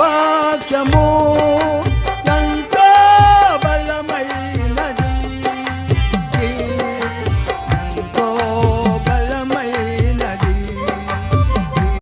వాక్యము.